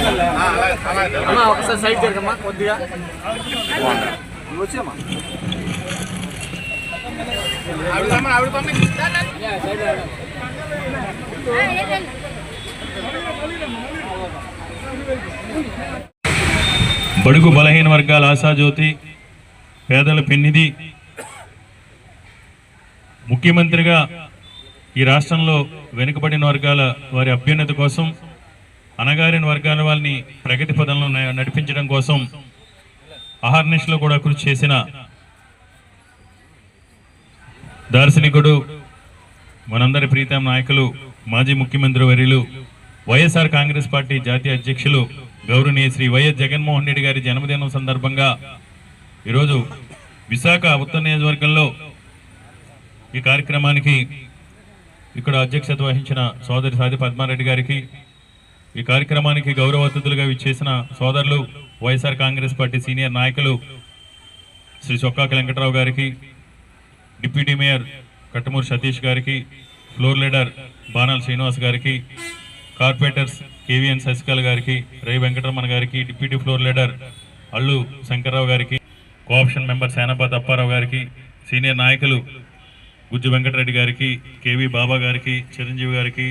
అమ్మా ఒకసారి సైడ్ జరగమ్మా కొద్దిగా. నువ్వు వచ్చామా బడుగు బలహీన వర్గాల ఆశాజ్యోతి పేదల పెన్నిధి ముఖ్యమంత్రిగా ఈ రాష్ట్రంలో వెనుకబడిన వర్గాల వారి అభ్యున్నతి కోసం అనగారిన వర్గాల వాళ్ళని ప్రగతి పదంలో నడిపించడం కోసం అహర్నిశలో కూడా కృషి చేసిన దార్శనికుడు మనందరి ప్రీతం నాయకులు మాజీ ముఖ్యమంత్రి వర్యులు వైఎస్ఆర్ కాంగ్రెస్ పార్టీ జాతీయ అధ్యక్షులు గౌరవనీయ శ్రీ వైఎస్ జగన్మోహన్ రెడ్డి గారి జన్మదినం సందర్భంగా ఈరోజు విశాఖ ఉత్తర నియోజకవర్గంలో ఈ కార్యక్రమానికి ఇక్కడ అధ్యక్షత వహించిన సోదరి సాది పద్మారెడ్డి గారికి ఈ కార్యక్రమానికి గౌరవ అతిథులుగా విచ్చేసిన సోదరులు వైఎస్ఆర్ కాంగ్రెస్ పార్టీ సీనియర్ నాయకులు శ్రీ చొక్కాకి వెంకటరావు గారికి డిప్యూటీ మేయర్ కట్టమూరు సతీష్ గారికి ఫ్లోర్ లీడర్ బాణాల శ్రీనివాస్ గారికి కార్పొరేటర్స్ కేవీఎన్ శశికళ గారికి రవి వెంకటరమణ గారికి deputy floor leader Allu Shankar Rao గారికి కోఆప్షన్ మెంబర్ సేనాపతి అప్పారావు గారికి సీనియర్ నాయకులు గుజ్జు వెంకటరెడ్డి గారికి కేవీ బాబా గారికి చిరంజీవి గారికి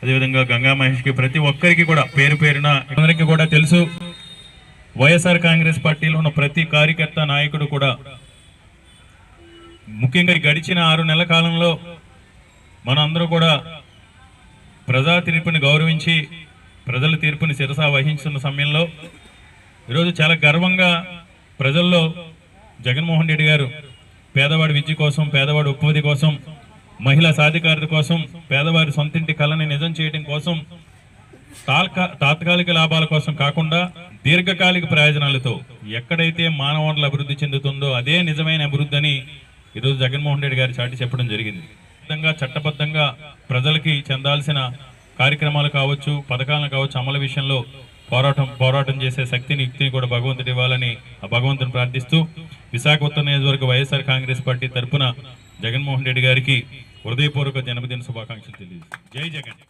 అదేవిధంగా గంగా మహేష్కి ప్రతి ఒక్కరికి కూడా పేరు పేరున అందరికీ కూడా తెలుసు వైఎస్ఆర్ కాంగ్రెస్ పార్టీలో ఉన్న ప్రతి కార్యకర్త నాయకుడు కూడా ముఖ్యంగా గడిచిన ఆరు నెలల కాలంలో మనందరూ కూడా ప్రజా తీర్పుని గౌరవించి ప్రజల తీర్పుని శిరస వహించిన సమయంలో ఈరోజు చాలా గర్వంగా ప్రజల్లో జగన్మోహన్ రెడ్డి గారు పేదవాడి విద్య కోసం పేదవాడి ఉపాధి కోసం మహిళా సాధికారత కోసం పేదవారి సొంతింటి కళని నిజం చేయడం కోసం తాత్కాలిక లాభాల కోసం కాకుండా దీర్ఘకాలిక ప్రయోజనాలతో ఎక్కడైతే మానవ వనరులు అభివృద్ధి చెందుతుందో అదే నిజమైన అభివృద్ధి అని ఈరోజు జగన్మోహన్ రెడ్డి గారి చాటి చెప్పడం జరిగింది. విధంగా చట్టబద్ధంగా ప్రజలకి చెందాల్సిన కార్యక్రమాలు కావచ్చు పథకాలను కావచ్చు అమలు విషయంలో పోరాటం పోరాటం చేసే శక్తిని యుక్తిని కూడా భగవంతుడు ఇవ్వాలని ఆ భగవంతుని ప్రార్థిస్తూ విశాఖ ఉత్తర నియోజకవర్గ వైఎస్ఆర్ కాంగ్రెస్ పార్టీ తరఫున జగన్మోహన్ రెడ్డి గారికి హృదయపూర్వక జన్మదిన శుభాకాంక్షలు తెలియజేస్తాను జై జగన్.